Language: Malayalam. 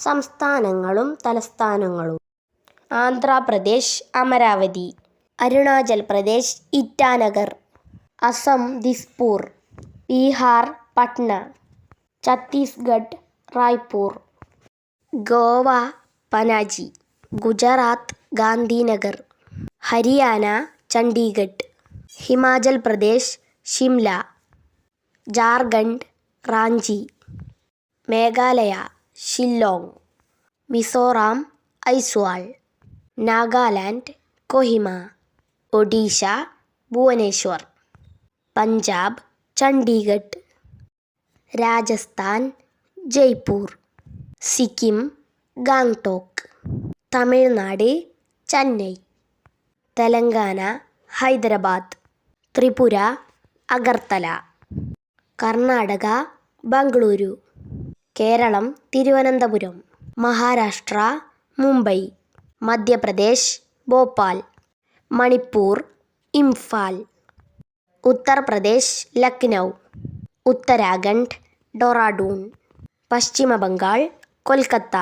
സംസ്ഥാനങ്ങളും തലസ്ഥാനങ്ങളും. ആന്ധ്രാപ്രദേശ് അമരാവതി. അരുണാചൽ പ്രദേശ് ഇറ്റാനഗർ. അസം ദിസ്പൂർ. ബീഹാർ പട്ന. ഛത്തീസ്ഗഡ് റായ്പൂർ. ഗോവ പനാജി. ഗുജറാത്ത് ഗാന്ധിനഗർ. ഹരിയാന ചണ്ഡീഗഡ്. ഹിമാചൽ പ്രദേശ് ഷിംല. ജാർഖണ്ഡ് റാഞ്ചി. മേഘാലയ. ഷില്ലോങ് മിസോറാം ഐസ്വാൾ നാഗാലാൻഡ് കൊഹിമ ഒഡീഷ ഭുവനേശ്വർ പഞ്ചാബ് ചണ്ഡീഗഡ് രാജസ്ഥാൻ ജയ്പൂർ സിക്കിം ഗാംഗ്ടോക്ക് തമിഴ്നാട് ചെന്നൈ തെലങ്കാന ഹൈദരാബാദ് ത്രിപുര അഗർത്തല കർണാടക ബംഗളൂരു. കേരളം തിരുവനന്തപുരം മഹാരാഷ്ട്ര മുംബൈ മധ്യപ്രദേശ് ഭോപ്പാൽ മണിപ്പൂർ ഇംഫാൽ ഉത്തർപ്രദേശ് ലക്നൗ ഉത്തരാഖണ്ഡ് ഡൊറാഡൂൺ പശ്ചിമ ബംഗാൾ കൊൽക്കത്ത.